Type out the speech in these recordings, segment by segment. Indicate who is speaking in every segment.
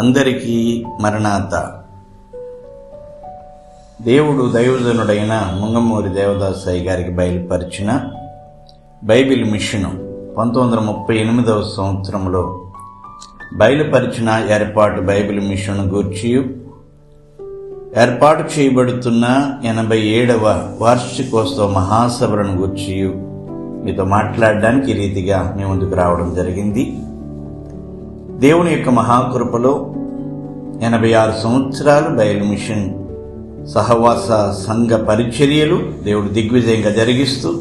Speaker 1: అందరికీ మరణాత. దేవుడు దైవజనుడైన ముంగమూరి దేవదాసాయి గారికి బయలుపరిచిన బైబిల్ మిషను పంతొమ్మిది వందల ముప్పై ఎనిమిదవ సంవత్సరంలో బయలుపరిచిన ఏర్పాటు బైబిల్ మిషన్ గూర్చి ఏర్పాటు చేయబడుతున్న ఎనభై ఏడవ వార్షికోత్సవ మహాసభలను గూర్చి మీతో మాట్లాడడానికి ఈ రీతిగా మీ ముందుకు రావడం జరిగింది. దేవుని యొక్క మహాకృపలో ఎనభై ఆరు సంవత్సరాలు బయలు మిషన్ సహవాస సంఘ పరిచర్యలు దేవుడు దిగ్విజయంగా జరిగిస్తూ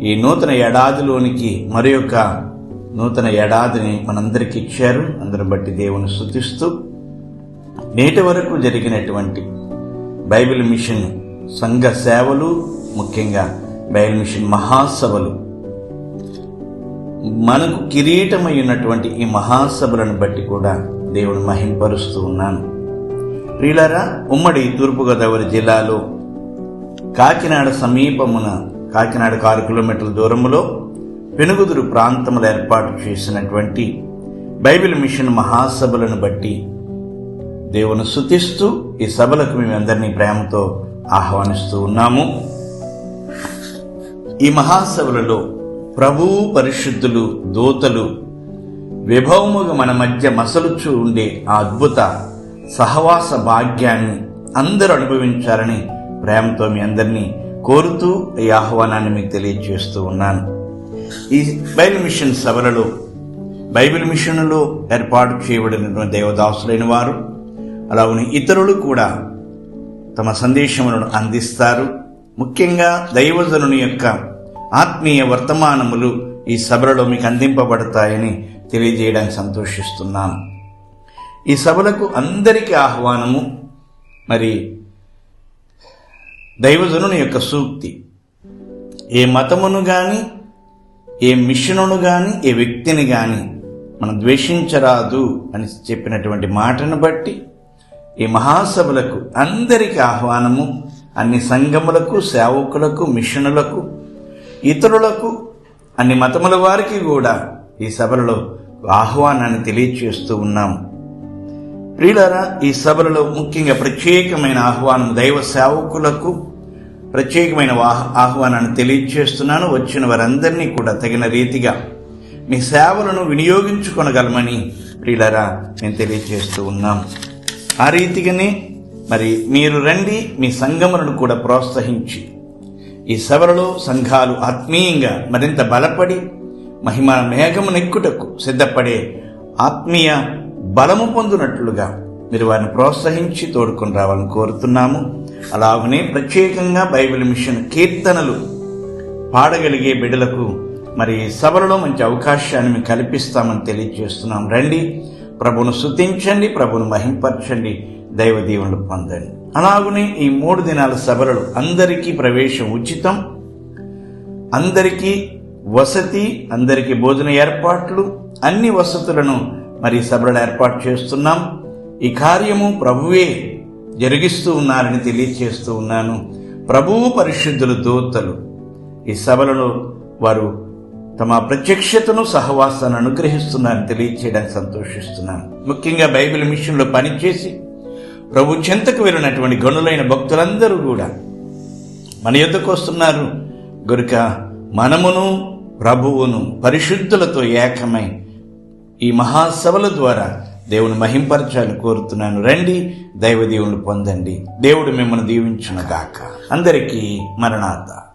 Speaker 1: ఈ నూతన ఏడాదిలోనికి మరి యొక్క నూతన ఏడాదిని మనందరికి ఇచ్చారు. అందరం బట్టి దేవుని స్థుతిస్తూ నేటి వరకు జరిగినటువంటి బైబిల్ మిషన్ సంఘ సేవలు ముఖ్యంగా బైబిల్ మిషన్ మహాసభలు మనకు కిరీటమైనటువంటి ఈ మహాసభలను బట్టి కూడా దేవుని మహింపరుస్తూ ఉన్నాను. ప్రియులరా ఉమ్మడి తూర్పుగోదావరి జిల్లాలో కాకినాడ సమీపమున కాకినాడకు ఆరు కిలోమీటర్ల దూరంలో పెనుగుదురు ప్రాంతములు ఏర్పాటు చేసినటువంటి బైబిల్ మిషన్ మహాసభలను బట్టి దేవుని శుతిస్తూ ఈ సభలకు మేమందరినీ ప్రేమతో ఆహ్వానిస్తూ ఉన్నాము. ఈ మహాసభలలో ప్రభువు పరిశుద్ధులు దూతలు విభవముగా మన మధ్య మసలుచూ ఉండే ఆ అద్భుత సహవాస భాగ్యాన్ని అందరూ అనుభవించాలని ప్రేమతో మీ అందరినీ కోరుతూ ఈ ఆహ్వానాన్ని మీకు తెలియజేస్తూ ఉన్నాను. ఈ బైబిల్ మిషన్ సభలలో బైబిల్ మిషన్లో ఏర్పాటు చేయబడినటువంటి దేవదాసులైన వారు అలాగే ఇతరులు కూడా తమ సందేశములను అందిస్తారు. ముఖ్యంగా దైవజనుని యొక్క ఆత్మీయ వర్తమానములు ఈ సభలలో మీకు అందింపబడతాయని తెలియజేయడానికి సంతోషిస్తున్నాను. ఈ సభలకు అందరికీ ఆహ్వానము మరి దైవజనుని యొక్క సూక్తి. ఏ మతమును కానీ ఏ మిషనును కానీ ఏ వ్యక్తిని కానీ మనం ద్వేషించరాదు అని చెప్పినటువంటి మాటను బట్టి ఈ మహాసభలకు అందరికీ ఆహ్వానము అన్ని సంఘములకు సేవకులకు మిషనులకు ఇతరులకు అన్ని మతముల వారికి కూడా ఈ సభలలో ఆహ్వానాన్ని తెలియచేస్తూ ఉన్నాం. ప్రియులరా ఈ సభలలో ముఖ్యంగా ప్రత్యేకమైన ఆహ్వానం దైవ సేవకులకు ప్రత్యేకమైన ఆహ్వానాన్ని తెలియచేస్తున్నాను. వచ్చిన వారందరినీ కూడా తగిన రీతిగా మీ సేవలను వినియోగించుకొనగలమని ప్రియులరా నేను తెలియజేస్తూ ఉన్నాం. ఆ రీతిగానే మరి మీరు రండి మీ సంగములను కూడా ప్రోత్సహించి ఈ సభలలో సంఘాలు ఆత్మీయంగా మరింత బలపడి మహిమ మేఘము నెక్కుటకు సిద్ధపడే ఆత్మీయ బలము పొందినట్లుగా మీరు వారిని ప్రోత్సహించి తోడుకొని రావాలని కోరుతున్నాము. అలాగనే ప్రత్యేకంగా బైబిల్ మిషన్ కీర్తనలు పాడగలిగే బిడ్డలకు మరి సభలలో మంచి అవకాశాన్ని మేము కల్పిస్తామని తెలియజేస్తున్నాం. రండి ప్రభును శుతించండి ప్రభును మహింపరచండి దైవ దీవెనలు పొందండి. అలాగునే ఈ మూడు దినాల సభలలో అందరికీ ప్రవేశం ఉచితం. అందరికీ వసతి అందరికీ భోజన ఏర్పాట్లు అన్ని వసతులను మరి సభలు ఏర్పాటు చేస్తున్నాం. ఈ కార్యము ప్రభువే జరిగిస్తూ ఉన్నారని తెలియచేస్తూ ఉన్నాను. ప్రభువు పరిశుద్ధులు దూతలు. ఈ సభలలో వారు తమ ప్రత్యక్షతను సహవాసాన్ని అనుగ్రహిస్తున్నారని తెలియచేయడానికి సంతోషిస్తున్నాను. ముఖ్యంగా బైబిల్ మిషన్లో పనిచేసి ప్రభు చెంతకు వెళ్ళినటువంటి గనులైన భక్తులందరూ కూడా మన యుద్ధకు వస్తున్నారు. గనుక మనమును ప్రభువును పరిశుద్ధులతో ఏకమై ఈ మహాసభల ద్వారా దేవుని మహింపరచాలని కోరుతున్నాను. రండి దైవ దేవుని పొందండి. దేవుడు మిమ్మల్ని దీవించిన గాక అందరికీ మరణాత.